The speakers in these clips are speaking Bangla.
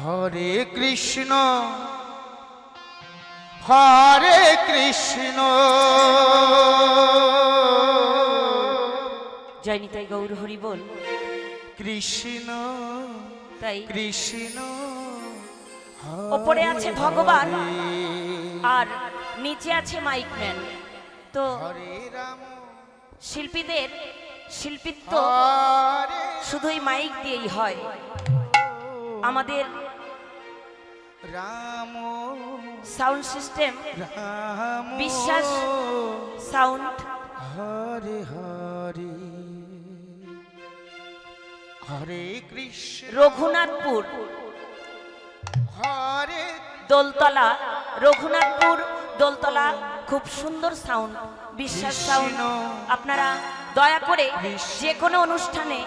হরে কৃষ্ণ হরে কৃষ্ণ। জয় নিতাই গৌর হরি বল। কৃষ্ণ তাই? কৃষ্ণ ওপরে আছে ভগবান আর নিচে আছে মাইকম্যান তো শিল্পীদের শিল্পিত্ব শুধুই মাইক দিয়েই হয়। আমাদের Ram. Sound system. Ram. Biswas sound. Hare Hare. Hare Krishna. Raghunathpur. Hare. Doltala. Raghunathpur Doltala. খুব সুন্দর সাউন্ড। বিশ্বাস সাউন্ড। আপনারা দয়া করে যে কোনো অনুষ্ঠানে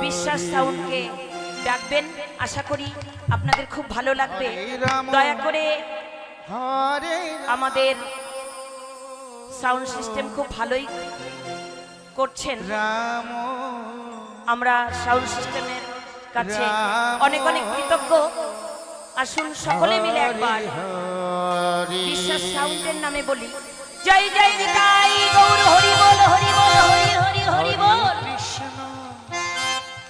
বিশ্বাস সাউন্ডকে ডাকবেন। আশা করি আপনাদের খুব ভালো লাগবে। দয়া করে আমাদের সাউন্ড সিস্টেম খুব ভালোই করছেন। আমরা সাউন্ড সিস্টেমের কাছে অনেক অনেক কৃতজ্ঞ। আসুন সকলে মিলে একবার বিশ্বাস সাউন্ডের নামে বলি। জয় জয় নিতাই গৌর হরি বল হরি বল হরি হরি হরি বল। কৃষ্ণ।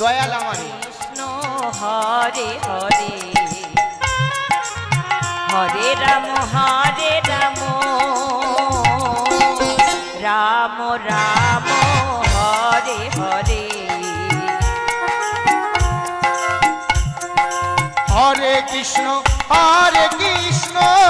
দয়াল আমারে। কৃষ্ণ হরে হরে। হরে রাম হরে রাম। রাম রাম হরে হরে। হরে কৃষ্ণ হরে কৃষ্ণ। কৃষ্ণ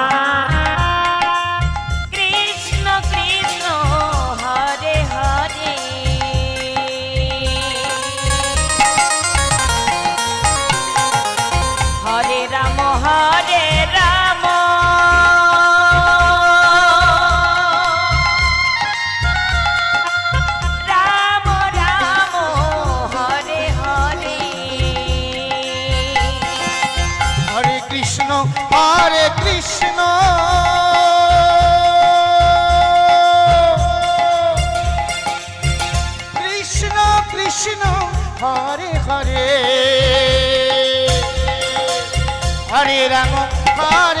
হরে হরে রাম হরে